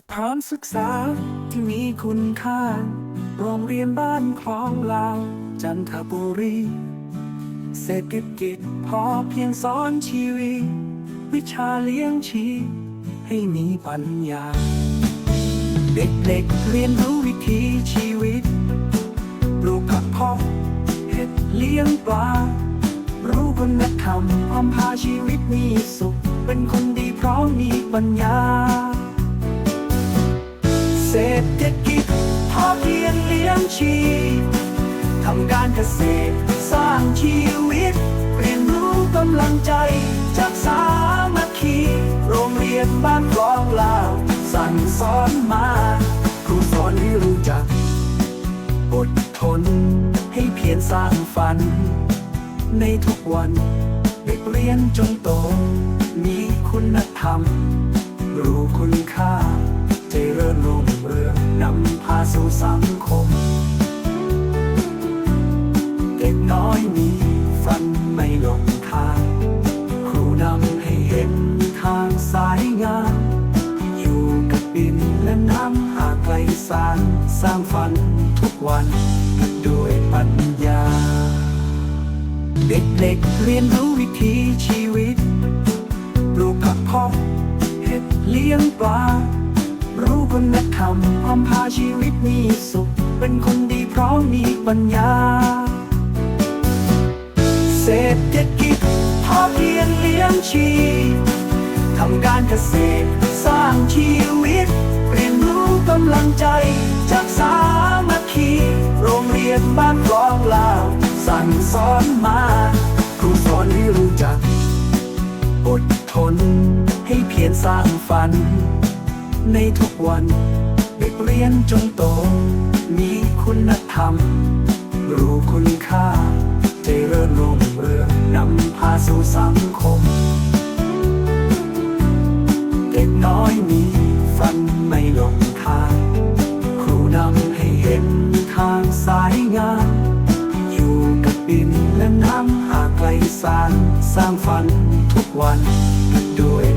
สถานศึกษาที่มีคุณค่า โรงเรียนบ้านคลองลาว จันทบุรี เศรษฐกิจพอเพียงสอนชีวิตวิชาเลี้ยงชีพให้มีปัญญา เด็กๆเรียนรู้วิถีชีวิต ปลูกผักเพาะเห็ดเลี้ยงปลา รู้คุณธรรมความพาชีวิตมีสุข เป็นคนดีพราะมีปัญญา ษฐกิจพอเพียงเลี้ยงชีพทำการเกษตรสร้างชีวิต เรียนรู้กำลังใจ จากสามัคคี โรงเรียนบ้านกลองลาว สั่งสอนมา ครูสอนให้รู้จัก อดทน ให้เพียรสร้างฝัน ในทุกวัน เด็กเรียนจนโต มีคุณธรรม รู้คุณค่าใจริญรุ่งเรืองนำพา สู่สังคม เด็กน้อยมีฝันไม่หลงทาง ครูนำให้เห็นทางสายงามอยู่กับดินและน้ำหาไกลสารสร้างฝันทุกวันด้วยปัญญา เด็กๆเรียนรู้วิถีชีวิต ปลูกผักพาะเห็ดเลี้ยงปลา คุณธรรมความพาชีวิตมีสุข เป็นคนดีเพราะมีปัญญา เศรษฐกิจพอเพียงเลี้ยงชีพทำการเกษตรสร้างชีวิต เรียนรู้กำลังใจจากสามัคคีโรงเรียนบ้านกลองลาว สั่งสอนมาครูสอนให้รู้จัก อดทนให้เพียรสร้างฝัน ในทุกวัน เด็กเรียนจนโต มีคุณธรรม รู้คุณค่าใจเริญรุ่งเรืองนำพาสู่สังคม เด็กน้อยมีฝันไม่หลงทาง ครูนำให้เห็นทางสายงามอยู่กับดินและน้ำหาไกลสาร สร้างฝันทุกวันด้วย